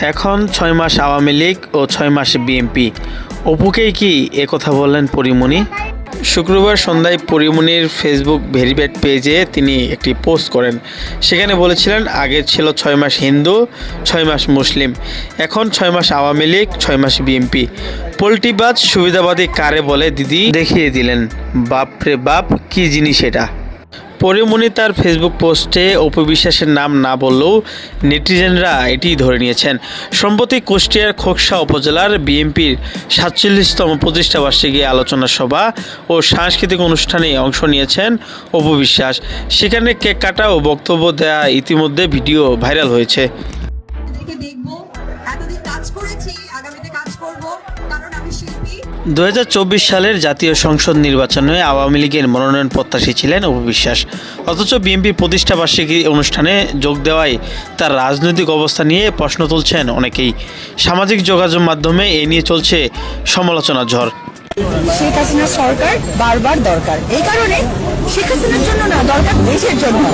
এখন ছয় মাস আওয়ামী লীগ ও ছয় মাস বিএনপি। অপুকেই কি একথা বললেন পরিমণি? শুক্রবার সন্ধ্যায় পরিমণির ফেসবুক ভেরিফাইড পেজে তিনি একটি পোস্ট করেন। সেখানে বলেছিলেন, আগে ছিল ছয় মাস হিন্দু, ছয় মাস মুসলিম। এখন ছয় মাস আওয়ামী লীগ, ছয় মাস বিএনপি। পোল্টিবাজ সুবিধাবাদী কারে বলে দিদি? দেখিয়ে দিলেন, বাপরে বাপ, কি জিনিস এটা? পরিমণি তার ফেসবুক পোস্টে অপু বিশ্বাসের নাম না বললেও নেটিজেনরা এটি ধরে নিয়েছেন। সম্প্রতি কুষ্টিয়ার খোকসা উপজেলার বিএনপির সাতচল্লিশতম প্রতিষ্ঠা বার্ষিকী আলোচনা সভা ও সাংস্কৃতিক অনুষ্ঠানে অংশ নিয়েছেন অপু বিশ্বাস। সেখানে কেক কাটা ও বক্তব্য দেয়া ইতিমধ্যে ভিডিও ভাইরাল হয়েছে। এতদিন কাজ করেছি, আগামীতে কাজ কারণ আমি শিল্পী। দু হাজার চব্বিশ সালের জাতীয় সংসদ নির্বাচনে আওয়ামী লীগের মনোনয়ন প্রত্যাশী ছিলেন অপু বিশ্বাস। অথচ বিএনপি প্রতিষ্ঠা বার্ষিকী অনুষ্ঠানে যোগ দেওয়ায় তার রাজনৈতিক অবস্থা নিয়ে প্রশ্ন তুলছেন অনেকেই। সামাজিক যোগাযোগ মাধ্যমে এ নিয়ে চলছে সমালোচনা ঝড়। শেখ হাসিনা সরকার বারবার দরকার। এই কারণে শেখ হাসিনার জন্য না, দরকার দেশের জন্য।